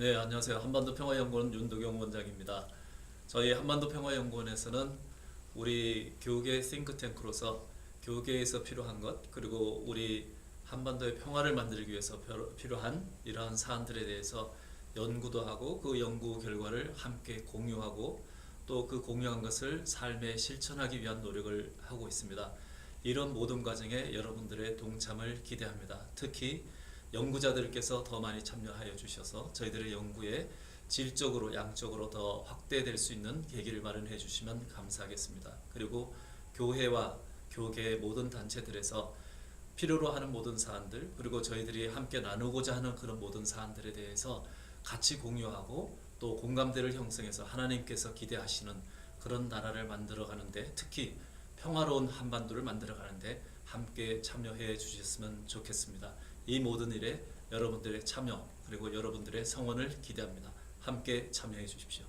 네, 안녕하세요. 한반도 평화연구원 윤도경 원장입니다. 저희 한반도 평화연구원에서는 우리 교계 싱크탱크로서 교계에서 필요한 것 그리고 우리 한반도의 평화를 만들기 위해서 별- 필요한 이러한 사안들에 대해서 연구도 하고 그 연구 결과를 함께 공유하고 또 그 공유한 것을 삶에 실천하기 위한 노력을 하고 있습니다. 이런 모든 과정에 여러분들의 동참을 기대합니다. 특히 연구자들께서 더 많이 참여하여 주셔서 저희들의 연구에 질적으로 양적으로 더 확대될 수 있는 계기를 마련해 주시면 감사하겠습니다. 그리고 교회와 교계의 모든 단체들에서 필요로 하는 모든 사안들 그리고 저희들이 함께 나누고자 하는 그런 모든 사안들에 대해서 같이 공유하고 또 공감대를 형성해서 하나님께서 기대하시는 그런 나라를 만들어 가는데 특히 평화로운 한반도를 만들어 가는데 함께 참여해 주셨으면 좋겠습니다. 이 모든 일에 여러분들의 참여 그리고 여러분들의 성원을 기대합니다. 함께 참여해 주십시오.